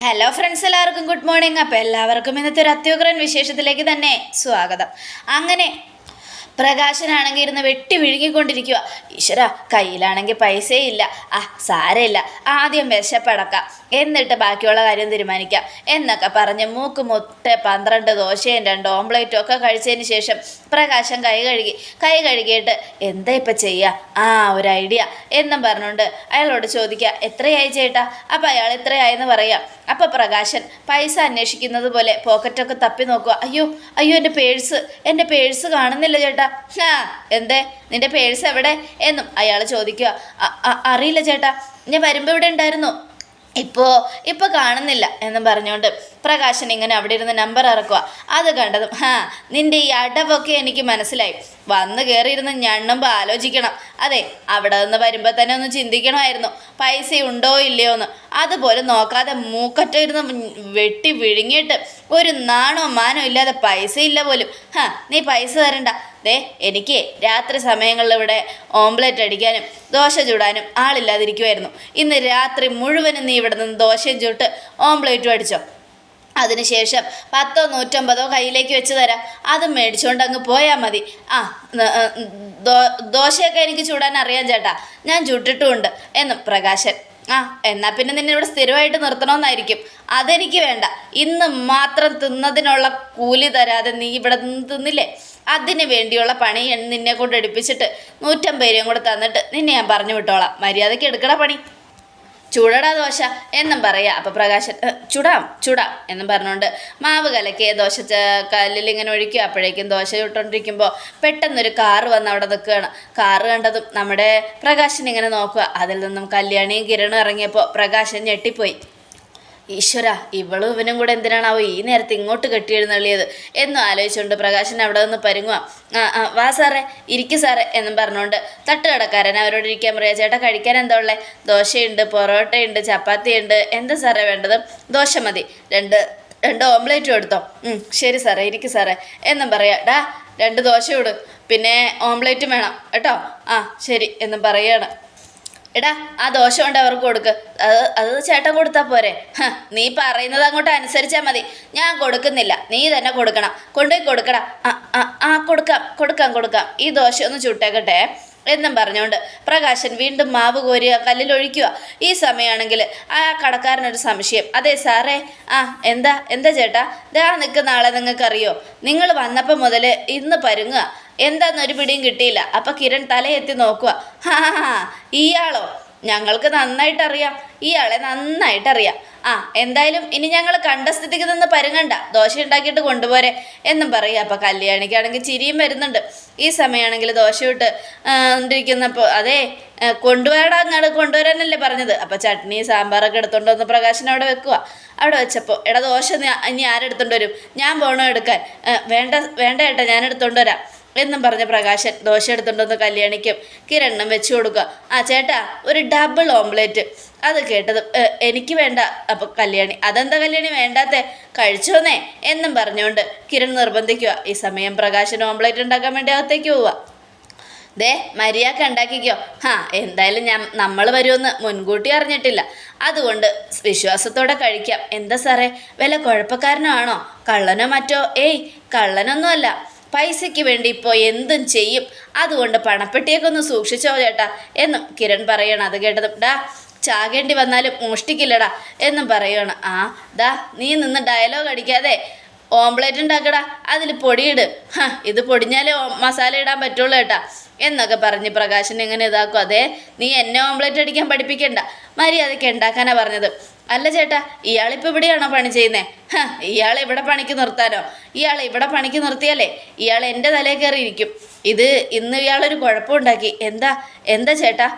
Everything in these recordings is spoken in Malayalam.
ഹലോ ഫ്രണ്ട്സ് എല്ലാവർക്കും ഗുഡ് മോർണിംഗ് അപ്പോൾ എല്ലാവർക്കും ഇന്നത്തെ ഒരു അത്യുഗ്രൻ വിശേഷത്തിലേക്ക് തന്നെ സ്വാഗതം. അങ്ങനെ പ്രകാശനാണെങ്കിൽ ഇരുന്ന് വെട്ടി വിഴുങ്ങിക്കൊണ്ടിരിക്കുക ഈശ്വര കയ്യിലാണെങ്കിൽ പൈസയില്ല ആ സാരമില്ല. ആദ്യം വിശപ്പടക്കാം. എന്നിട്ട് ബാക്കിയുള്ള കാര്യം തീരുമാനിക്കാം. എന്നൊക്കെ പറഞ്ഞ് മൂക്ക് മുട്ട പന്ത്രണ്ട് ദോശയും രണ്ട് ഓംപ്ലേറ്റും ഒക്കെ കഴിച്ചതിന് ശേഷം പ്രകാശം കൈ കഴുകി. കൈ കഴുകിയിട്ട് എന്താ ഇപ്പം ചെയ്യുക ആ ഒരു ഐഡിയ. എന്നും പറഞ്ഞുകൊണ്ട് അയാളോട് ചോദിക്കുക എത്രയായി ചേട്ടാ? അപ്പം അയാൾ എത്രയായെന്ന് പറയാം. അപ്പം പ്രകാശൻ പൈസ അന്വേഷിക്കുന്നത് പോലെ പോക്കറ്റൊക്കെ തപ്പി നോക്കുക അയ്യോ അയ്യോ എന്റെ പേഴ്സ്. എന്റെ പേഴ്സ് കാണുന്നില്ല ചേട്ടാ. ആ എന്തേ? നിന്റെ പേഴ്സ് എവിടെ? എന്നും അയാൾ ചോദിക്കുക. "അ- അ- അറിയില്ല ചേട്ടാ. ഞാൻ വരുമ്പോൾ ഇവിടെ ഉണ്ടായിരുന്നു. ഇപ്പോൾ ഇപ്പോൾ കാണുന്നില്ല എന്ന് പറഞ്ഞുകൊണ്ട് പ്രകാശൻ ഇങ്ങനെ അവിടെ ഇരുന്ന് നമ്പർ ഇറക്കുക അത് കണ്ടതും ഹാ നിന്റെ ഈ അടവൊക്കെ എനിക്ക് മനസ്സിലായി. വന്ന് കയറിയിരുന്ന് ഞണ്ണുമ്പോൾ ആലോചിക്കണം. അതെ അവിടെ നിന്ന് വരുമ്പോൾ തന്നെ ഒന്ന് ചിന്തിക്കണമായിരുന്നു. പൈസ ഉണ്ടോ ഇല്ലയോ എന്ന്. അതുപോലെ നോക്കാതെ മൂക്കറ്റ ഇരുന്ന് വെട്ടി വിഴുങ്ങിയിട്ട് ഒരു നാണോ മാനോ ഇല്ലാതെ പൈസ ഇല്ല പോലും. ഹാ നീ പൈസ തരണ്ട. ദേ എനിക്ക് രാത്രി സമയങ്ങളിൽ ഇവിടെ ഓംലെറ്റ് അടിക്കാനും ദോശ ചൂടാനും ആളില്ലാതിരിക്കുമായിരുന്നു ഇന്ന് രാത്രി മുഴുവനും നീ ഇവിടെ നിന്ന് ദോശയും ചുട്ട് ഓംപ്ലേറ്റും അടിച്ചോ. അതിനുശേഷം പത്തോ നൂറ്റമ്പതോ കയ്യിലേക്ക് വെച്ച് തരാം. അത് മേടിച്ചുകൊണ്ട് അങ്ങ് പോയാൽ മതി. ആ ദോശയൊക്കെ എനിക്ക് ചൂടാൻ അറിയാം ചേട്ടാ. ഞാൻ ചുട്ടിട്ടുമുണ്ട്. എന്ന് പ്രകാശൻ ആ എന്നാൽ പിന്നെ നിന്നെ ഇവിടെ സ്ഥിരമായിട്ട് നിർത്തണമെന്നായിരിക്കും അതെനിക്ക് വേണ്ട. ഇന്ന് മാത്രം തിന്നതിനുള്ള കൂലി തരാതെ നീ ഇവിടെ നിന്ന് തിന്നില്ലേ? അതിന് വേണ്ടിയുള്ള പണി നിന്നെ കൊണ്ട് എടുപ്പിച്ചിട്ട് നൂറ്റമ്പത് രൂപയും കൂടെ തന്നിട്ട് നിന്നെ ഞാൻ പറഞ്ഞു വിട്ടോളാം. മര്യാദയ്ക്ക് എടുക്കണ പണി. ചൂടടാ ദോശ എന്നും പറയാ. അപ്പൊ പ്രകാശൻ "ഏ, ചുടാം ചുടാം എന്നും പറഞ്ഞുകൊണ്ട് മാവ് കലക്കി ദോശ കല്ലിൽ ഇങ്ങനെ ഒഴിക്കുക അപ്പോഴേക്കും ദോശ ചുട്ടോണ്ടിരിക്കുമ്പോൾ പെട്ടെന്നൊരു കാറ് വന്ന് അവിടെ നിൽക്കുകയാണ്. കാറ് കണ്ടതും നമ്മുടെ പ്രകാശൻ ഇങ്ങനെ നോക്കുക. അതിൽ നിന്നും കല്യാണിയും കിരണും ഇറങ്ങിയപ്പോൾ പ്രകാശൻ ഞെട്ടിപ്പോയി. ഈശ്വര ഇവളും ഇവനും കൂടെ എന്തിനാണാവോ ഈ നേരത്തെ ഇങ്ങോട്ട് കെട്ടിയെഴുന്നള്ളിയത്? എന്നും ആലോചിച്ചുകൊണ്ട് പ്രകാശൻ അവിടെ നിന്ന് പരുങ്ങുക വാ സാറേ ഇരിക്കു സാറേ എന്നും പറഞ്ഞുകൊണ്ട് തട്ടുകടക്കാരൻ അവരോട് ഇരിക്കാൻ പറയാ ചേട്ടാ കഴിക്കാൻ എന്താ ഉള്ളത് ദോശയുണ്ട് പൊറോട്ടയുണ്ട് ചപ്പാത്തിയുണ്ട്. എന്താ സാറേ വേണ്ടത്? ദോശ മതി. രണ്ട് രണ്ട് ഓംലേറ്റും എടുത്തോ. ശരി സാറേ ഇരിക്കു സാറേ എന്നും പറയാ. ഡാ രണ്ട് ദോശ ഇടും. പിന്നെ ഓംലേറ്റും വേണം. കേട്ടോ? ആ ശരി എന്നും പറയാണ്. എടാ ആ ദോശ കൊണ്ട് അവർക്ക് കൊടുക്ക്. അത് അത് ചേട്ടൻ കൊടുത്താൽ പോരെ. നീ പറയുന്നത് അങ്ങോട്ട് അനുസരിച്ചാൽ മതി. ഞാൻ കൊടുക്കുന്നില്ല. നീ തന്നെ കൊടുക്കണം. കൊണ്ടുപോയി കൊടുക്കണം ആ കൊടുക്കാം കൊടുക്കാം കൊടുക്കാം. ഈ ദോശ ഒന്ന് ചുട്ടേക്കട്ടെ. എന്നും പറഞ്ഞുകൊണ്ട് പ്രകാശൻ വീണ്ടും മാവ് കോരുക കല്ലിലൊഴിക്കുക. ഈ സമയമാണെങ്കിൽ ആ കടക്കാരനൊരു സംശയം. അതെ സാറേ. ആ എന്താ എന്താ ചേട്ടാ? ദാ നിൽക്കുന്ന ആളെ നിങ്ങൾക്കറിയോ? നിങ്ങൾ വന്നപ്പോൾ മുതൽ ഇന്ന് പരുങ്ങുക. എന്താന്നൊരു പിടിയും കിട്ടിയില്ല. അപ്പം കിരൺ തലയെത്തി നോക്കുക ഹാ ഇയാളോ ഞങ്ങൾക്ക് നന്നായിട്ട് അറിയാം ഇയാളെ നന്നായിട്ട് അറിയാം ആ എന്തായാലും ഇനി ഞങ്ങൾ കണ്ട സ്ഥിതിക്ക് നിന്ന് പരുങ്ങണ്ട. ദോശ ഉണ്ടാക്കിയിട്ട് കൊണ്ടുപോരെ എന്നും പറയുക അപ്പൊ കല്യാണിക്കാണെങ്കിൽ ചിരിയും വരുന്നുണ്ട്. ഈ സമയമാണെങ്കിൽ ദോശ ഇട്ട് ഇരിക്കുന്നപ്പോൾ അതെ കൊണ്ടുവരടാ അങ്ങോട്ട് കൊണ്ടുവരാനല്ലേ പറഞ്ഞത്. അപ്പൊ ചട്നി സാമ്പാറൊക്കെ എടുത്തോണ്ട് വന്ന് പ്രകാശൻ അവിടെ വെക്കുക അവിടെ വെച്ചപ്പോൾ എടാ ദോശ ഇനി ആരെടുത്തോണ്ട് വരും? ഞാൻ പോണോ എടുക്കാൻ? വേണ്ട വേണ്ട ഏട്ടാ ഞാൻ എടുത്തോണ്ട് വരാം. എന്നും പറഞ്ഞ പ്രകാശൻ ദോശ എടുത്തുണ്ടെന്ന് കല്യാണിക്കും. കിരണ്ണും വെച്ചു കൊടുക്കുക. ആ ചേട്ടാ ഒരു ഡബിൾ ഓംലേറ്റ് അത് കേട്ടത് എനിക്ക് വേണ്ട. അപ്പോൾ കല്യാണി അതെന്താ കല്യാണി വേണ്ടാത്തെ? കഴിച്ചോന്നേ. എന്നും പറഞ്ഞുകൊണ്ട് കിരൺ നിർബന്ധിക്കുക. ഈ സമയം പ്രകാശൻ ഓംലേറ്റ് ഉണ്ടാക്കാൻ വേണ്ടി അകത്തേക്ക് പോവുക. ദേ മര്യാദയ്ക്ക് ഉണ്ടാക്കിക്കോ. ഹാ എന്തായാലും ഞാൻ നമ്മൾ വരുമെന്ന് മുൻകൂട്ടി അറിഞ്ഞിട്ടില്ല. അതുകൊണ്ട് വിശ്വാസത്തോടെ കഴിക്കാം. എന്താ സാറേ വല്ല കുഴപ്പക്കാരനാണോ കള്ളനോ മറ്റോ? ഏയ് കള്ളനൊന്നുമല്ല. പൈസയ്ക്ക് വേണ്ടി ഇപ്പോൾ എന്തും ചെയ്യും. അതുകൊണ്ട് പണപ്പെട്ടിയൊക്കെ ഒന്ന് സൂക്ഷിച്ചോ ചേട്ടാ എന്നും കിരൺ പറയണം അത് കേട്ടതും. ഡാ ചാകേണ്ടി വന്നാലും മോഷ്ടിക്കില്ലടാ എന്നും പറയണം ആ ദാ നീ നിന്ന് ഡയലോഗ് അടിക്കാതെ ഓംപ്ലേറ്റ് ഉണ്ടാക്കടാ അതിൽ പൊടിയിട്. ഹ ഇത് പൊടിഞ്ഞാലേ മസാല ഇടാൻ പറ്റുള്ളൂ കേട്ടാ. എന്നൊക്കെ പറഞ്ഞ് പ്രകാശൻ എങ്ങനെ ഇതാക്കും. അതെ നീ എന്നെ ഓംപ്ലേറ്റ് അടിക്കാൻ പഠിപ്പിക്കണ്ട. മര്യാദയ്ക്ക് ഉണ്ടാക്കാനാണ് പറഞ്ഞത്. അല്ല ചേട്ടാ ഇയാളിപ്പോൾ ഇവിടെയാണോ പണി ചെയ്യുന്നത് ഇയാൾ ഇവിടെ പണിക്ക് നിർത്താനോ? ഇയാൾ ഇവിടെ പണിക്ക് നിർത്തിയാലേ ഇയാൾ എന്റെ തലയിൽ കയറിയിരിക്കും ഇത് ഇന്ന് ഇയാളൊരു കുഴപ്പമുണ്ടാക്കി. എന്താ എന്താ ചേട്ടാ?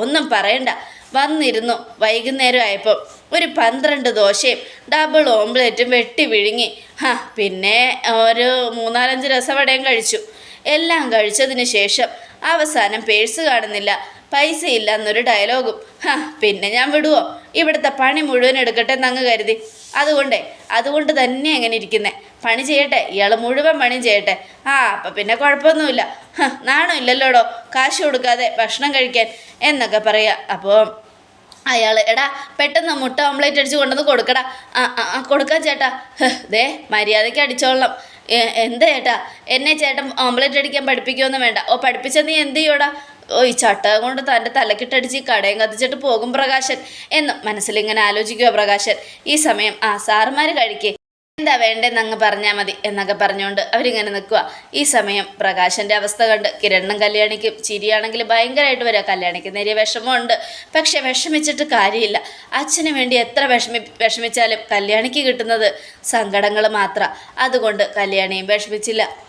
ഒന്നും പറയണ്ട. വന്നിരുന്നു വൈകുന്നേരം ആയപ്പോൾ ഒരു പന്ത്രണ്ട് ദോശയും ഡബിൾ ഓംപ്ലേറ്റും വെട്ടി വിഴുങ്ങി. ഹാ പിന്നെ ഒരു മൂന്നാലഞ്ച് രസവടയും കഴിച്ചു. എല്ലാം കഴിച്ചതിന് ശേഷം അവസാനം പേഴ്സ് കാണുന്നില്ല. പൈസ ഇല്ല എന്നൊരു ഡയലോഗും ഹാ പിന്നെ ഞാൻ വിടുവോ? ഇവിടുത്തെ പണി മുഴുവൻ എടുക്കട്ടെ എന്നങ്ങ് കരുതി. അതുകൊണ്ടേ അതുകൊണ്ട് തന്നെ അങ്ങനെ ഇരിക്കുന്നേ. പണി ചെയ്യട്ടെ ഇയാൾ മുഴുവൻ പണി ചെയ്യട്ടെ. ആ അപ്പം പിന്നെ കുഴപ്പമൊന്നുമില്ല. നാണം ഇല്ലല്ലോടോ? കാശ് കൊടുക്കാതെ ഭക്ഷണം കഴിക്കാൻ എന്നൊക്കെ പറയാം. അപ്പോൾ അയാൾ എടാ പെട്ടെന്ന് മുട്ട ഓംലേറ്റ് അടിച്ച് കൊണ്ടുവന്ന് കൊടുക്കടാ. ആ കൊടുക്കാം ചേട്ടാ. ദേ മര്യാദയ്ക്ക് അടിച്ചോളണം. എന്താ ചേട്ടാ? എന്നെ ചേട്ടൻ ഓംലേറ്റ് അടിക്കാൻ പഠിപ്പിക്കുമെന്ന് വേണ്ട. ഓ പഠിപ്പിച്ച നീ എന്ത് ചെയ്യൂടാ ഓ ഈ ചട്ടകം കൊണ്ട് തന്റെ തലക്കിട്ടടിച്ച് കടയും കത്തിച്ചിട്ട് പോകും പ്രകാശൻ എന്ന് മനസ്സിലിങ്ങനെ ആലോചിക്കുക പ്രകാശൻ. ഈ സമയം ആ സാറുമാർ കഴിക്കേ. എന്താ വേണ്ടെന്ന് അങ്ങ് പറഞ്ഞാൽ മതി എന്നൊക്കെ പറഞ്ഞുകൊണ്ട് അവരിങ്ങനെ നിൽക്കുക ഈ സമയം പ്രകാശന്റെ അവസ്ഥ കണ്ട് കിരണ്ണം കല്യാണിക്കും ചിരിയാണെങ്കിൽ ഭയങ്കരമായിട്ട് വരിക. കല്യാണിക്ക് നേരിയ വിഷമമുണ്ട്. പക്ഷെ വിഷമിച്ചിട്ട് കാര്യമില്ല. അച്ഛന് വേണ്ടി എത്ര വിഷമി വിഷമിച്ചാലും കല്യാണിക്ക് കിട്ടുന്നത് സങ്കടങ്ങൾ മാത്രം. അതുകൊണ്ട് കല്യാണിയും വിഷമിച്ചില്ല.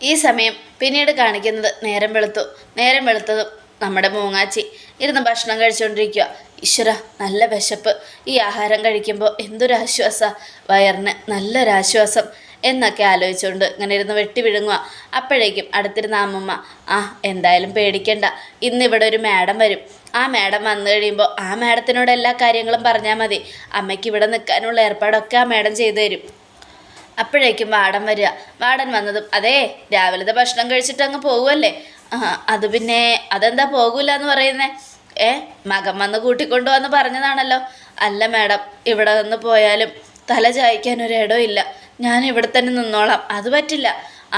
ഈ സമയം പിന്നീട് കാണിക്കുന്നത് നേരം വെളുത്തു. നേരം വെളുത്തതും നമ്മുടെ മൂങ്ങാച്ചി ഇരുന്ന് ഭക്ഷണം കഴിച്ചുകൊണ്ടിരിക്കുക ഈശ്വര നല്ല വിശപ്പ്. ഈ ആഹാരം കഴിക്കുമ്പോൾ എന്തൊരാശ്വാസ വയറിന് നല്ലൊരാശ്വാസം എന്നൊക്കെ ആലോചിച്ചുകൊണ്ട് ഇങ്ങനെ ഇരുന്ന് വെട്ടി വിഴുങ്ങുക അപ്പോഴേക്കും അടുത്തിരുന്ന അമ്മമ്മ ആ എന്തായാലും പേടിക്കണ്ട. ഇന്നിവിടെ ഒരു മാഡം വരും. ആ മാഡം വന്നു കഴിയുമ്പോൾ ആ മാഡത്തിനോട് എല്ലാ കാര്യങ്ങളും പറഞ്ഞാൽ മതി. അമ്മയ്ക്ക് ഇവിടെ നിൽക്കാനുള്ള ഏർപ്പാടൊക്കെ ആ മാഡം ചെയ്തു തരും. അപ്പോഴേക്കും വാടൻ വരിക. വാടൻ വന്നതും അതേ രാവിലത്തെ ഭക്ഷണം കഴിച്ചിട്ട് അങ്ങ് പോകുമല്ലേ അത് പിന്നെ അതെന്താ പോകൂല എന്ന് പറയുന്നേ? ഏ മകൻ വന്ന് കൂട്ടിക്കൊണ്ടു വന്ന് പറഞ്ഞതാണല്ലോ. അല്ല മാഡം ഇവിടെ നിന്ന് പോയാലും തല ചായ്ക്കാൻ ഇല്ല. ഞാൻ ഇവിടെ തന്നെ നിന്നോളാം. അത് പറ്റില്ല.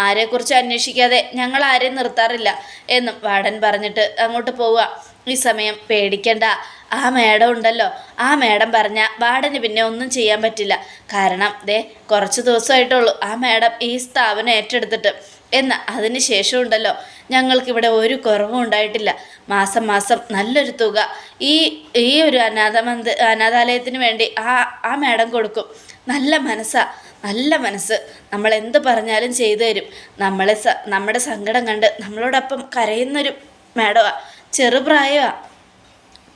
ആരെക്കുറിച്ച് അന്വേഷിക്കാതെ ഞങ്ങൾ ആരെയും നിർത്താറില്ല. എന്നും വാടൻ പറഞ്ഞിട്ട് അങ്ങോട്ട് പോവുക. ഈ സമയം പേടിക്കണ്ട. ആ മേഡം ഉണ്ടല്ലോ. ആ മേഡം പറഞ്ഞ വാർഡന് പിന്നെ ഒന്നും ചെയ്യാൻ പറ്റില്ല. കാരണം ദേ കുറച്ച് ദിവസമായിട്ടുള്ളൂ ആ മേഡം ഈ സ്ഥാപനം ഏറ്റെടുത്തിട്ട്. എന്ന അതിന് ശേഷം ഉണ്ടല്ലോ. ഞങ്ങൾക്കിവിടെ ഒരു കുറവും ഉണ്ടായിട്ടില്ല. മാസം മാസം നല്ലൊരു തുക ഈ ഈ ഒരു അനാഥ മന്ത് അനാഥാലയത്തിന് വേണ്ടി ആ ആ മേഡം കൊടുക്കും. നല്ല മനസ്സാ. നല്ല മനസ്സ്. നമ്മൾ എന്ത് പറഞ്ഞാലും ചെയ്തു തരും. നമ്മളെ നമ്മുടെ സങ്കടം കണ്ട് നമ്മളോടൊപ്പം കരയുന്നൊരു മേഡമാ. ചെറുപ്രായമാ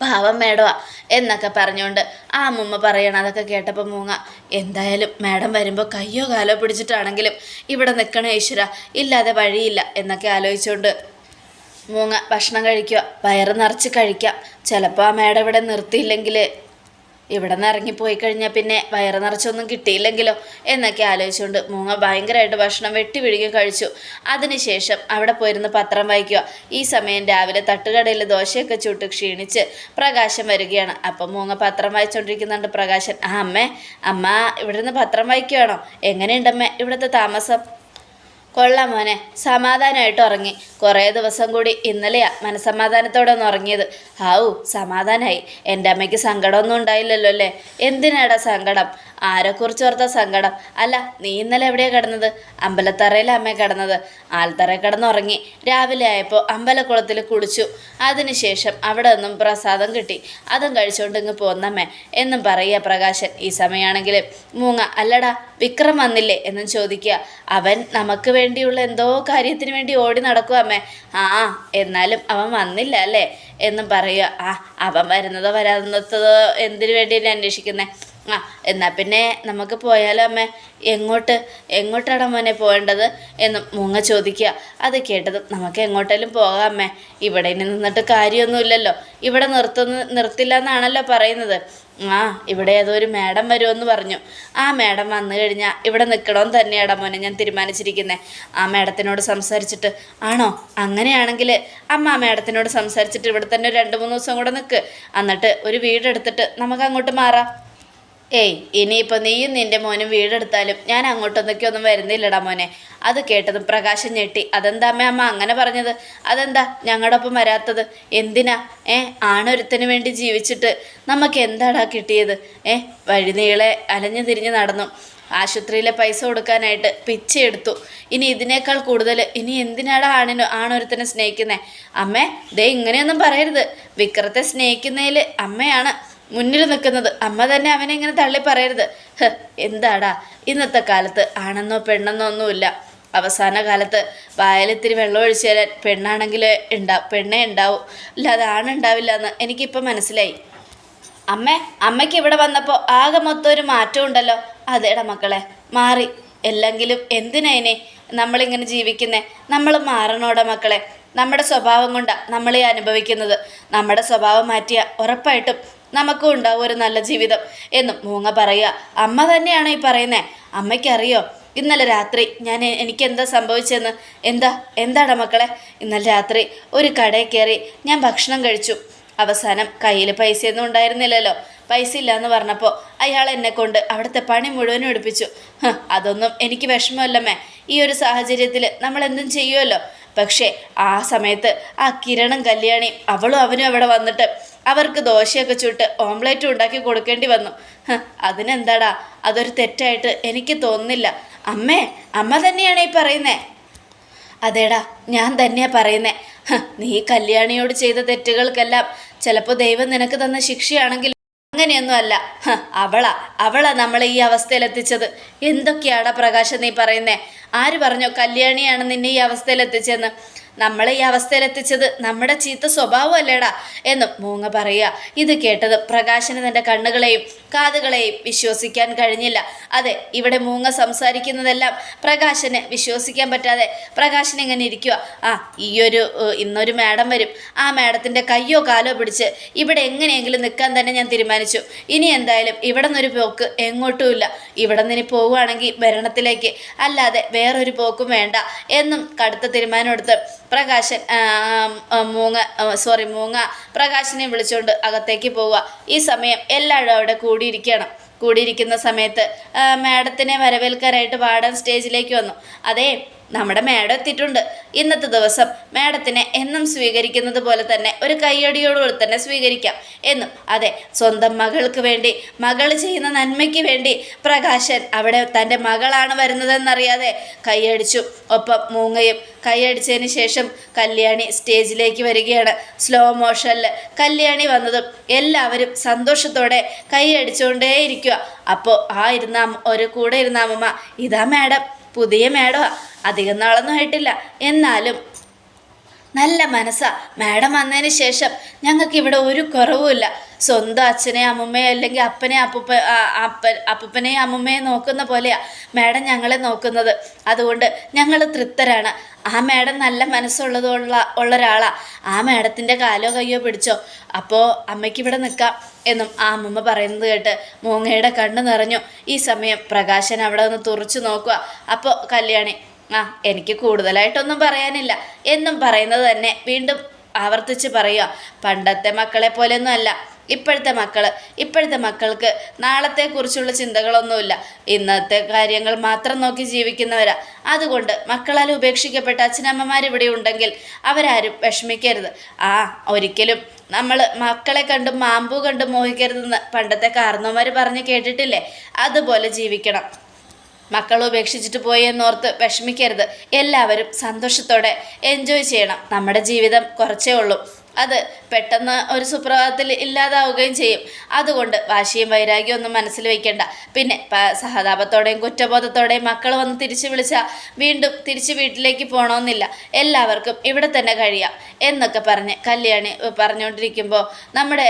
പാവം മേഡമാ എന്നൊക്കെ പറഞ്ഞുകൊണ്ട് ആ അമ്മുമ്മ പറയണം അതൊക്കെ കേട്ടപ്പോൾ മൂങ്ങ എന്തായാലും മേഡം വരുമ്പോൾ കയ്യോ കാലോ പിടിച്ചിട്ടാണെങ്കിലും ഇവിടെ നിൽക്കണ ഈശ്വര ഇല്ലാതെ വഴിയില്ല എന്നൊക്കെ ആലോചിച്ചുകൊണ്ട് മൂങ്ങ ഭക്ഷണം കഴിക്കുക വയറ് നിറച്ച് കഴിക്കാം. ചിലപ്പോൾ ആ മേഡം ഇവിടെ നിർത്തിയില്ലെങ്കിൽ ഇവിടെ നിന്ന് ഇറങ്ങിപ്പോയി കഴിഞ്ഞാൽ പിന്നെ വയറ് നിറച്ചൊന്നും കിട്ടിയില്ലെങ്കിലോ? എന്നൊക്കെ ആലോചിച്ചുകൊണ്ട് മൂങ്ങ ഭയങ്കരമായിട്ട് ഭക്ഷണം വെട്ടി വിഴുകി കഴിച്ചു. അതിനുശേഷം അവിടെ പോയിരുന്ന് പത്രം വായിക്കുക. ഈ സമയം രാവിലെ തട്ടുകടയിൽ ദോശയൊക്കെ ചുട്ട് ക്ഷീണിച്ച് പ്രകാശം വരികയാണ്. അപ്പം മൂങ്ങ പത്രം വായിച്ചുകൊണ്ടിരിക്കുന്നുണ്ട് പ്രകാശൻ. ആ അമ്മേ അമ്മ ഇവിടെ നിന്ന് പത്രം വായിക്കുകയാണോ എങ്ങനെയുണ്ടമ്മേ ഇവിടുത്തെ താമസം? കൊള്ളാം മോനെ. സമാധാനമായിട്ട് ഉറങ്ങി. കുറേ ദിവസം കൂടി ഇന്നലെയാ മനസമാധാനത്തോടെ ഒന്ന് ഉറങ്ങിയത്. ഹാവു സമാധാനമായി എന്റെ അമ്മയ്ക്ക് സങ്കടമൊന്നും ഉണ്ടായില്ലല്ലോ അല്ലേ? എന്തിനാടാ സങ്കടം? ആരെക്കുറിച്ച് ഓർത്ത സങ്കടം? അല്ല നീ ഇന്നലെ എവിടെയാണ് കിടന്നത്? അമ്പലത്തറയിലെ അമ്മ കിടന്നത്. ആൽത്തറയിൽ കിടന്നുറങ്ങി. രാവിലെ ആയപ്പോൾ അമ്പലക്കുളത്തിൽ കുളിച്ചു. അതിനുശേഷം അവിടെ നിന്നും പ്രസാദം കിട്ടി. അതും കഴിച്ചുകൊണ്ട് ഇങ്ങ് പോന്നമ്മേ എന്നും പറയുക പ്രകാശൻ ഈ സമയമാണെങ്കിൽ മൂങ്ങ അല്ലടാ വിക്രം വന്നില്ലേ? എന്നും ചോദിക്കുക. അവൻ നമുക്ക് വേണ്ടിയുള്ള എന്തോ കാര്യത്തിന് വേണ്ടി ഓടി നടക്കുക അമ്മേ. ആ എന്നാലും അവൻ വന്നില്ല അല്ലേ? എന്നും പറയുക. ആ അവൻ വരുന്നതോ വരാത്തതോ എന്തിനു വേണ്ടി അന്വേഷിക്കുന്നത് ആ എന്നാൽ പിന്നെ നമുക്ക് പോയാലോ അമ്മേ? എങ്ങോട്ട് എങ്ങോട്ടാണ് മോനെ പോകേണ്ടത് എന്ന് മൂങ്ങ ചോദിക്കുക. അത് കേട്ടത് നമുക്ക് എങ്ങോട്ടേലും പോകാം അമ്മേ. ഇവിടെ ഇനി നിന്നിട്ട് കാര്യമൊന്നുമില്ലല്ലോ. ഇവിടെ നിർത്തുന്ന നിർത്തില്ല എന്നാണല്ലോ പറയുന്നത്. ആ ഇവിടെ ഏതോ ഒരു മാഡം വരുമെന്ന് പറഞ്ഞു. ആ മാഡം വന്നു കഴിഞ്ഞാൽ ഇവിടെ നിൽക്കണമെന്ന് തന്നെയാടാ മോനെ ഞാൻ തീരുമാനിച്ചിരിക്കുന്നത് ആ മാഡത്തിനോട് സംസാരിച്ചിട്ട് ആണോ? അങ്ങനെയാണെങ്കിൽ അമ്മ ആ മാഡത്തിനോട് സംസാരിച്ചിട്ട് ഇവിടെ തന്നെ രണ്ട് മൂന്ന് ദിവസം കൂടെ നിൽക്ക്. എന്നിട്ട് ഒരു വീടെടുത്തിട്ട് നമുക്ക് അങ്ങോട്ട് മാറാം. ഏയ് ഇനിയിപ്പോൾ നീയും നിന്റെ മോനും വീടെടുത്താലും ഞാൻ അങ്ങോട്ടൊന്നൊക്കെ ഒന്നും വരുന്നില്ലടാ മോനെ. അത് കേട്ടതും പ്രകാശം ഞെട്ടി. അതെന്താ അമ്മ അമ്മ അങ്ങനെ പറഞ്ഞത്? അതെന്താ? ഞങ്ങളുടെ ഒപ്പം വരാത്തത്? എന്തിനാ? ഏ ആണൊരുത്തിന് വേണ്ടി ജീവിച്ചിട്ട് നമുക്ക് എന്താടാ കിട്ടിയത്? ഏ വഴിനീളെ അലഞ്ഞു തിരിഞ്ഞ് നടന്നു. ആശുപത്രിയിലെ പൈസ കൊടുക്കാനായിട്ട് പിച്ചയെടുത്തു ഇനി ഇതിനേക്കാൾ കൂടുതൽ ഇനി എന്തിനാണ് ആണിന് ആണൊരുത്തിനെ സ്നേഹിക്കുന്നത് അമ്മേ ദേ ഇങ്ങനെയൊന്നും പറയരുത്. വിക്രത്തെ സ്നേഹിക്കുന്നതിൽ അമ്മയാണ് മുന്നിൽ നിൽക്കുന്നത് അമ്മ തന്നെ അവനെ ഇങ്ങനെ തള്ളി പറയരുത്. എന്താടാ? ഇന്നത്തെ കാലത്ത് ആണെന്നോ പെണ്ണെന്നോ ഒന്നുമില്ല. അവസാന കാലത്ത് വായലിത്തിരി വെള്ളം ഒഴിച്ചു തരാൻ പെണ്ണാണെങ്കിൽ ഉണ്ടാവും പെണ്ണേ ഉണ്ടാവും. അല്ലാതെ ആണുണ്ടാവില്ല എന്ന് എനിക്കിപ്പോൾ മനസ്സിലായി. അമ്മേ അമ്മയ്ക്ക് ഇവിടെ വന്നപ്പോൾ ആകെ മൊത്തം ഒരു മാറ്റം ഉണ്ടല്ലോ. അതേടാ മക്കളെ മാറി. എല്ലെങ്കിലും എന്തിനതിനെ നമ്മളിങ്ങനെ ജീവിക്കുന്നേ? നമ്മൾ മാറണോടാ മക്കളെ. നമ്മുടെ സ്വഭാവം കൊണ്ടാണ് നമ്മളീ അനുഭവിക്കുന്നത്. നമ്മുടെ സ്വഭാവം മാറ്റിയ ഉറപ്പായിട്ടും നമുക്കും ഉണ്ടാവും ഒരു നല്ല ജീവിതം എന്നും മൂങ്ങ പറയുക. അമ്മ തന്നെയാണ് ഈ പറയുന്നേ. അമ്മയ്ക്കറിയോ? ഇന്നലെ രാത്രി ഞാൻ എനിക്ക് എന്താ സംഭവിച്ചതെന്ന് എന്താ? എന്താണ് മക്കളെ? ഇന്നലെ രാത്രി ഒരു കടയിൽ കയറി ഞാൻ ഭക്ഷണം കഴിച്ചു. അവസാനം കയ്യിൽ പൈസയൊന്നും ഉണ്ടായിരുന്നില്ലല്ലോ. പൈസ ഇല്ലയെന്ന് പറഞ്ഞപ്പോൾ അയാൾ എന്നെ കൊണ്ട് അവിടുത്തെ പണി മുഴുവനും എടുപ്പിച്ചു. അതൊന്നും എനിക്ക് വിഷമമല്ലമ്മേ. ഈ ഒരു സാഹചര്യത്തിൽ നമ്മൾ എന്തും ചെയ്യുമല്ലോ. പക്ഷേ ആ സമയത്ത് ആ കിരണും കല്യാണി അവളും അവനും അവിടെ വന്നിട്ട് അവർക്ക് ദോശയൊക്കെ ചുട്ട് ഓംലേറ്റും ഉണ്ടാക്കി കൊടുക്കേണ്ടി വന്നു. അതിനെന്താടാ? അതൊരു തെറ്റായിട്ട് എനിക്ക് തോന്നുന്നില്ല. അമ്മേ അമ്മ തന്നെയാണ് ഈ പറയുന്നേ. അതേടാ ഞാൻ തന്നെയാ പറയുന്നേ. നീ കല്യാണിയോട് ചെയ്ത തെറ്റുകൾക്കെല്ലാം ചിലപ്പോൾ ദൈവം നിനക്ക് തന്ന ശിക്ഷയാണെങ്കിൽ അങ്ങനെയൊന്നും അല്ല അവളാ. അവളാ നമ്മളെ ഈ അവസ്ഥയിലെത്തിച്ചത്. എന്തൊക്കെയാടാ പ്രകാശം നീ പറയുന്നേ? ആര് പറഞ്ഞോ കല്യാണിയാണ് നിന്നെ ഈ അവസ്ഥയിലെത്തിച്ചെന്ന് നമ്മളെ ഈ അവസ്ഥയിലെത്തിച്ചത് നമ്മുടെ ചീത്ത സ്വഭാവമല്ലേടാ എന്നും മൂങ്ങ പറയുക. ഇത് കേട്ടത് പ്രകാശന് തന്റെ കണ്ണുകളെയും കാതുകളെയും വിശ്വസിക്കാൻ കഴിഞ്ഞില്ല. അതെ ഇവിടെ മൂങ്ങ സംസാരിക്കുന്നതെല്ലാം പ്രകാശന് വിശ്വസിക്കാൻ പറ്റാതെ പ്രകാശൻ ഇങ്ങനെ ഇരിക്കുക ആ ഈയൊരു ഇന്നൊരു മാഡം വരും. ആ മാഡത്തിന്റെ കയ്യോ കാലോ പിടിച്ച് ഇവിടെ എങ്ങനെയെങ്കിലും നിൽക്കാൻ തന്നെ ഞാൻ തീരുമാനിച്ചു. ഇനി എന്തായാലും ഇവിടെ നിന്നൊരു പോക്ക് എങ്ങോട്ടുമില്ല. ഇവിടെ നിന്ന് ഇനി പോവുകയാണെങ്കിൽ ഭരണത്തിലേക്ക്. അല്ലാതെ വേറൊരു പോക്കും വേണ്ട എന്നും കടുത്ത തീരുമാനമെടുത്ത് പ്രകാശൻ മൂങ്ങ സോറി മൂങ്ങ പ്രകാശിനെ വിളിച്ചുകൊണ്ട് അകത്തേക്ക് പോവുക. ഈ സമയം എല്ലാവരും അവിടെ കൂടിയിരിക്കണം. കൂടിയിരിക്കുന്ന സമയത്ത് മാഡത്തിനെ വരവേൽക്കാനായിട്ട് വാർഡൻ സ്റ്റേജിലേക്ക് വന്നു. അതേ നമ്മുടെ മാഡം എത്തിയിട്ടുണ്ട്. ഇന്നത്തെ ദിവസം മേഡത്തിനെ എന്നും സ്വീകരിക്കുന്നത് പോലെ തന്നെ ഒരു കയ്യടിയോടുകൂടി തന്നെ സ്വീകരിക്കാം. എന്നും അതെ സ്വന്തം മകൾക്ക് വേണ്ടി മകൾ ചെയ്യുന്ന നന്മയ്ക്ക് വേണ്ടി പ്രകാശൻ അവിടെ തന്റെ മകളാണ് വരുന്നതെന്നറിയാതെ കൈയടിച്ചു ഒപ്പം മൂങ്ങയും കൈയടിച്ചതിന് ശേഷം കല്യാണി സ്റ്റേജിലേക്ക് വരികയാണ്. സ്ലോ മോഷനിൽ കല്യാണി വന്നതും എല്ലാവരും സന്തോഷത്തോടെ കൈയടിച്ചുകൊണ്ടേയിരിക്കുക അപ്പോൾ ആ ഇരുന്ന ഒരു കൂടെ ഇരുന്ന ഇതാ മാഡം പുതിയ മേടമാണ് അധികം നാളൊന്നും ആയിട്ടില്ല. എന്നാലും നല്ല മനസ്സാ. മാഡം വന്നതിന് ശേഷം ഞങ്ങൾക്ക് ഇവിടെ ഒരു കുറവുമില്ല. സ്വന്തം അച്ഛനെ അമ്മമ്മയെ അല്ലെങ്കിൽ അപ്പനെ അപ്പൂപ്പ അപ്പൻ അപ്പൂപ്പനെയും അമ്മമ്മയും നോക്കുന്ന പോലെയാ മാഡം ഞങ്ങളെ നോക്കുന്നത്. അതുകൊണ്ട് ഞങ്ങൾ തൃപ്തരാണ്. ആ മാഡം നല്ല മനസ്സുള്ളതുള്ള ഉള്ള ഒരാളാ ആ മാഡത്തിന്റെ കാലോ കയ്യോ പിടിച്ചോ. അപ്പോൾ അമ്മയ്ക്ക് ഇവിടെ നിൽക്കാം എന്നും ആ അമ്മമ്മ പറയുന്നത് കേട്ട് മൂങ്ങയുടെ കണ്ണ് നിറഞ്ഞു. ഈ സമയം പ്രകാശൻ അവിടെ ഒന്ന് തുറച്ചു നോക്കുക. അപ്പോൾ കല്യാണി ആ എനിക്ക് കൂടുതലായിട്ടൊന്നും പറയാനില്ല. എന്നും പറയുന്നത് തന്നെ വീണ്ടും ആവർത്തിച്ച് പറയുക. പണ്ടത്തെ മക്കളെ പോലെയൊന്നും അല്ല. ഇപ്പോഴത്തെ മക്കൾ ഇപ്പോഴത്തെ മക്കൾക്ക് നാളത്തെക്കുറിച്ചുള്ള ചിന്തകളൊന്നുമില്ല. ഇന്നത്തെ കാര്യങ്ങൾ മാത്രം നോക്കി ജീവിക്കുന്നവരാ. അതുകൊണ്ട് മക്കളാൽ ഉപേക്ഷിക്കപ്പെട്ട അച്ഛനമ്മമാർ ഇവിടെ ഉണ്ടെങ്കിൽ അവരാരും വിഷമിക്കരുത്. ആ ഒരിക്കലും നമ്മൾ മക്കളെ കണ്ടും മാമ്പൂ കണ്ടും മോഹിക്കരുതെന്ന് പണ്ടത്തെ കാരണവന്മാർ പറഞ്ഞ് കേട്ടിട്ടില്ലേ? അതുപോലെ ജീവിക്കണം. മക്കൾ ഉപേക്ഷിച്ചിട്ട് പോയി എന്നോർത്ത് വിഷമിക്കരുത്. എല്ലാവരും സന്തോഷത്തോടെ എൻജോയ് ചെയ്യണം. നമ്മുടെ ജീവിതം കുറച്ചേ ഉള്ളൂ. അത് പെട്ടെന്ന് ഒരു സുപ്രഭാതത്തിൽ ഇല്ലാതാവുകയും ചെയ്യും. അതുകൊണ്ട് വാശിയും വൈരാഗ്യവും ഒന്നും മനസ്സിൽ വയ്ക്കേണ്ട പിന്നെ സഹതാപത്തോടെയും കുറ്റബോധത്തോടെയും മക്കൾ വന്ന് തിരിച്ചു വിളിച്ചാൽ വീണ്ടും തിരിച്ച് വീട്ടിലേക്ക് പോകണമെന്നില്ല എല്ലാവർക്കും ഇവിടെ തന്നെ കഴിയാം എന്നൊക്കെ പറഞ്ഞ് കല്യാണി പറഞ്ഞുകൊണ്ടിരിക്കുമ്പോൾ നമ്മുടെ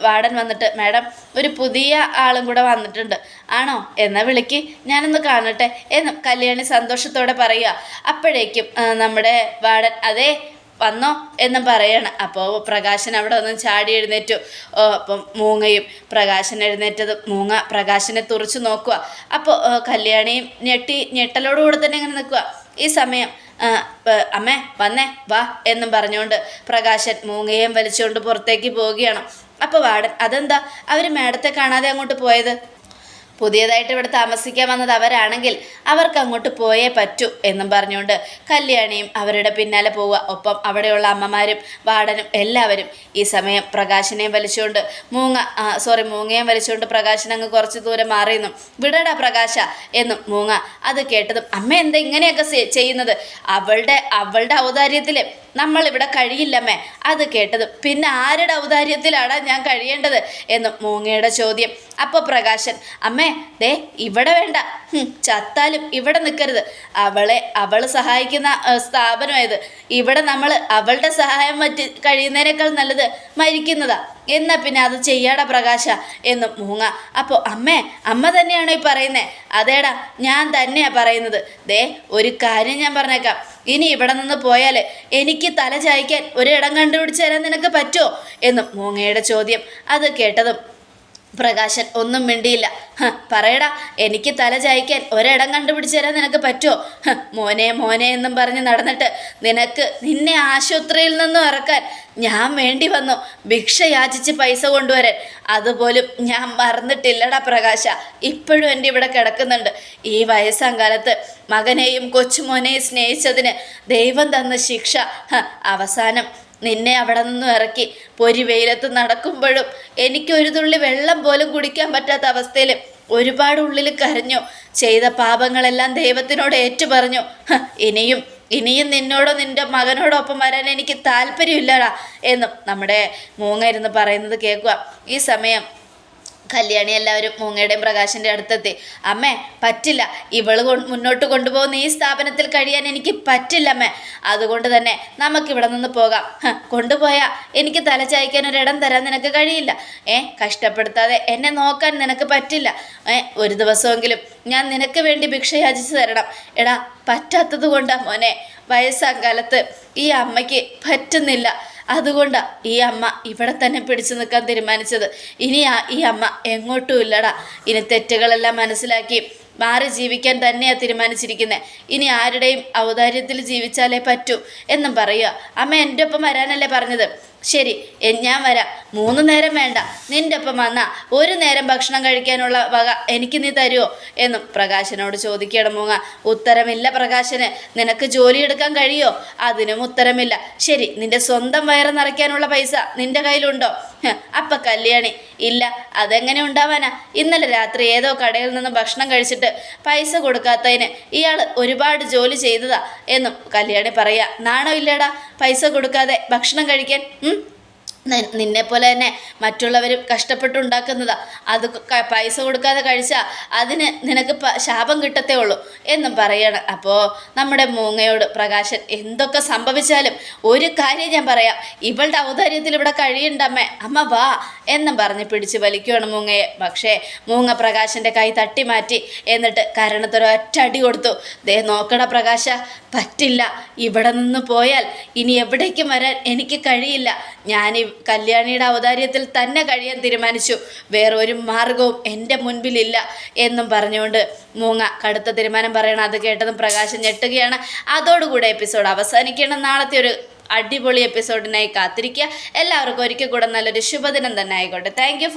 വാർഡൻ വന്നിട്ട് മാഡം ഒരു പുതിയ ആളും കൂടെ വന്നിട്ടുണ്ട്. ആണോ? എന്നാൽ വിളിക്ക്. ഞാനൊന്ന് കാണട്ടെ എന്നും കല്യാണി സന്തോഷത്തോടെ പറയുക. അപ്പോഴേക്കും നമ്മുടെ വാർഡൻ അതേ വന്നോ എന്നും പറയണം. അപ്പോൾ പ്രകാശൻ അവിടെ ഒന്ന് ചാടി എഴുന്നേറ്റു. അപ്പം മൂങ്ങയും പ്രകാശൻ എഴുന്നേറ്റത് മൂങ്ങ പ്രകാശനെ തുറച്ചു നോക്കുക. അപ്പോൾ കല്യാണിയും ഞെട്ടി ഞെട്ടലോടുകൂടെ തന്നെ ഇങ്ങനെ നിൽക്കുക. ഈ സമയം അമ്മേ വന്നേ വാ എന്നും പറഞ്ഞുകൊണ്ട് പ്രകാശൻ മൂങ്ങയും വലിച്ചുകൊണ്ട് പുറത്തേക്ക് പോവുകയാണ്. അപ്പോൾ വാടൻ അതെന്താ? അവർ മാഡത്തെ കാണാതെ അങ്ങോട്ട് പോയത്? പുതിയതായിട്ട് ഇവിടെ താമസിക്കാൻ വന്നത് അവരാണെങ്കിൽ അവർക്ക് അങ്ങോട്ട് പോയേ പറ്റൂ എന്നും പറഞ്ഞുകൊണ്ട് കല്യാണിയും അവരുടെ പിന്നാലെ പോവുക. ഒപ്പം അവിടെയുള്ള അമ്മമാരും വാർഡനും എല്ലാവരും ഈ സമയം പ്രകാശനെയും വലിച്ചുകൊണ്ട് മൂങ്ങ സോറി മൂങ്ങയും വലിച്ചുകൊണ്ട് പ്രകാശൻ അങ്ങ് കുറച്ച് ദൂരം മാറിയെന്നും വിടടാ പ്രകാശ എന്നും മൂങ്ങ അത് കേട്ടതും അമ്മ എന്താ ഇങ്ങനെയൊക്കെ ചെയ്യുന്നത്? അവളുടെ അവളുടെ ഔദാര്യത്തിൽ നമ്മളിവിടെ കഴിയില്ലമ്മേ. അത് കേട്ടതും പിന്നെ ആരുടെ ഔദാര്യത്തിലാണ് ഞാൻ കഴിയേണ്ടത്? എന്നും മൂങ്ങയുടെ ചോദ്യം. അപ്പോൾ പ്രകാശൻ അമ്മേ ദേ ഇവിടെ വേണ്ട. ചത്താലും ഇവിടെ നിൽക്കരുത് അവളെ അവൾ സഹായിക്കുന്ന സ്ഥാപനമായത് ഇവിടെ നമ്മൾ അവളുടെ സഹായം പറ്റി കഴിയുന്നതിനേക്കാൾ നല്ലത് മരിക്കുന്നതാ. എന്നാ പിന്നെ അത് ചെയ്യാടാ പ്രകാശ എന്ന് മൂങ്ങ. അപ്പോൾ അമ്മേ അമ്മ തന്നെയാണോ ഈ പറയുന്നേ? അതേടാ ഞാൻ തന്നെയാണ് പറയുന്നത്. ദേ ഒരു കാര്യം ഞാൻ പറഞ്ഞേക്കാം. ഇനി ഇവിടെ നിന്ന് പോയാൽ എനിക്ക് തല ചായ്ക്കാൻ ഒരിടം കണ്ടുപിടിച്ച് തരാൻ നിനക്ക് പറ്റുമോ എന്നും മൂങ്ങയുടെ ചോദ്യം അത് കേട്ടതും പ്രകാശൻ ഒന്നും മിണ്ടിയില്ല. പറയടാ എനിക്ക് തല ചായ്ക്കാൻ ഒരിടം കണ്ടുപിടിച്ചു തരാൻ നിനക്ക് പറ്റുമോ മോനെ മോനെ എന്നും പറഞ്ഞ് നടന്നിട്ട് നിനക്ക് നിന്നെ ആശുപത്രിയിൽ നിന്നും ഇറക്കാൻ ഞാൻ വേണ്ടി വന്നു. ഭിക്ഷ യാചിച്ച് പൈസ കൊണ്ടുവരാൻ. അതുപോലും ഞാൻ മറന്നിട്ടില്ലടാ പ്രകാശ. ഇപ്പോഴും എന്റെ ഇവിടെ കിടക്കുന്നുണ്ട്. ഈ വയസ്സാം കാലത്ത് മകനെയും കൊച്ചുമോനെയും സ്നേഹിച്ചതിന് ദൈവം തന്ന ശിക്ഷ. അവസാനം നിന്നെ അവിടെ നിന്നും ഇറക്കി പൊരി വെയിലത്ത് നടക്കുമ്പോഴും എനിക്ക് ഒരു തുള്ളി വെള്ളം പോലും കുടിക്കാൻ പറ്റാത്ത അവസ്ഥയിൽ ഒരുപാട് ഉള്ളിൽ കരഞ്ഞു. ചെയ്ത പാപങ്ങളെല്ലാം ദൈവത്തിനോട് ഏറ്റു പറഞ്ഞു ഇനിയും ഇനിയും നിന്നോടോ നിന്റെ മകനോടൊപ്പം വരാൻ എനിക്ക് താല്പര്യമില്ലടാ എന്നും നമ്മുടെ മൂങ്ങ ഇരുന്ന് പറയുന്നത് കേൾക്കുക. ഈ സമയം കല്യാണി എല്ലാവരും മൂങ്ങയുടെയും പ്രകാശിന്റെ അടുത്തെത്തി. അമ്മേ പറ്റില്ല. ഇവൾ മുന്നോട്ട് കൊണ്ടുപോകുന്ന ഈ സ്ഥാപനത്തിൽ കഴിയാൻ എനിക്ക് പറ്റില്ല അമ്മേ. അതുകൊണ്ട് തന്നെ നമുക്കിവിടെ നിന്ന് പോകാം. കൊണ്ടുപോയാൽ കൊണ്ടുപോയാ. എനിക്ക് തലചായ്ക്കാൻ ഒരിടം തരാൻ നിനക്ക് കഴിയില്ല. ഏ കഷ്ടപ്പെടുത്താതെ എന്നെ നോക്കാൻ നിനക്ക് പറ്റില്ല. ഏ ഒരു ദിവസമെങ്കിലും ഞാൻ നിനക്ക് വേണ്ടി ഭിക്ഷ യാചിച്ചു തരണം. എടാ പറ്റാത്തത് കൊണ്ടാ മോനെ. വയസ്സാം കാലത്ത് ഈ അമ്മയ്ക്ക് പറ്റുന്നില്ല. അതുകൊണ്ടാ ഈ അമ്മ ഇവിടെ തന്നെ പിടിച്ചു നിൽക്കാൻ തീരുമാനിച്ചത്. ഇനി ഈ അമ്മ എങ്ങോട്ടും ഇല്ലടാ. ഇനി തെറ്റുകളെല്ലാം മനസ്സിലാക്കി മാറി ജീവിക്കാൻ തന്നെയാണ് തീരുമാനിച്ചിരിക്കുന്നത് ഇനി ആരുടെയും ഔദാര്യത്തിൽ ജീവിച്ചാലേ പറ്റൂ എന്നും പറയുക. അമ്മ എന്റെ ഒപ്പം വരാനല്ലേ പറഞ്ഞത്? ശരി ഞാൻ വരാം. മൂന്ന് നേരം വേണ്ട. നിന്റെ ഒപ്പം വന്നാ ഒരു നേരം ഭക്ഷണം കഴിക്കാനുള്ള വക എനിക്ക് നീ തരുമോ എന്നും പ്രകാശനോട് ചോദിക്കണം മൂങ്ങ. ഉത്തരമില്ല പ്രകാശന്. നിനക്ക് ജോലി എടുക്കാൻ കഴിയോ? അതിനും ഉത്തരമില്ല. ശരി നിന്റെ സ്വന്തം വയറ് നിറയ്ക്കാനുള്ള പൈസ നിന്റെ കയ്യിലുണ്ടോ? അപ്പ കല്യാണി. ഇല്ല അതെങ്ങനെ ഉണ്ടാവാനാ? ഇന്നലെ രാത്രി ഏതോ കടയിൽ നിന്ന് ഭക്ഷണം കഴിച്ചിട്ട് പൈസ കൊടുക്കാത്തതിന് ഇയാൾ ഒരുപാട് ജോലി ചെയ്തതാ എന്നും കല്യാണി പറയാ നാണോ ഇല്ലടാ? പൈസ കൊടുക്കാതെ ഭക്ഷണം കഴിക്കാൻ ഉം? പോലെ തന്നെ മറ്റുള്ളവരും കഷ്ടപ്പെട്ടുണ്ടാക്കുന്നതാ. അത് പൈസ കൊടുക്കാതെ കഴിച്ചാൽ അതിന് നിനക്ക് ശാപം കിട്ടത്തേ ഉള്ളൂ എന്നും പറയാണ്. അപ്പോൾ നമ്മുടെ മൂങ്ങയോട് പ്രകാശൻ എന്തൊക്കെ സംഭവിച്ചാലും ഒരു കാര്യം ഞാൻ പറയാം. ഇവളുടെ ഔദാര്യത്തിൽ ഇവിടെ കഴിയണ്ടമ്മേ അമ്മ. വാ എന്നും പറഞ്ഞ് പിടിച്ച് വലിക്കുകയാണ് മൂങ്ങയെ. പക്ഷേ മൂങ്ങ പ്രകാശന്റെ കൈ തട്ടി മാറ്റി എന്നിട്ട് കരണത്തൊരു ഒറ്റ അടി കൊടുത്തു. ദേ നോക്കട പ്രകാശ പറ്റില്ല. ഇവിടെ നിന്ന് പോയാൽ ഇനി എവിടേക്കും വരാൻ എനിക്ക് കഴിയില്ല. ഞാൻ കല്യാണിയുടെ അവതാര്യത്തിൽ തന്നെ കഴിയാൻ തീരുമാനിച്ചു. വേറൊരു മാർഗവും എന്റെ മുൻപിലില്ല എന്നും പറഞ്ഞുകൊണ്ട് മൂങ്ങ കടുത്ത തീരുമാനം പറയണം. അത് കേട്ടതും പ്രകാശം ഞെട്ടുകയാണ്. അതോടുകൂടെ എപ്പിസോഡ് അവസാനിക്കണം നാളത്തെ ഒരു അടിപൊളി എപ്പിസോഡിനായി കാത്തിരിക്കുക. എല്ലാവർക്കും ഒരിക്കൽ കൂടെ നല്ലൊരു ശുഭദിനം തന്നെ ആയിക്കോട്ടെ. Thank you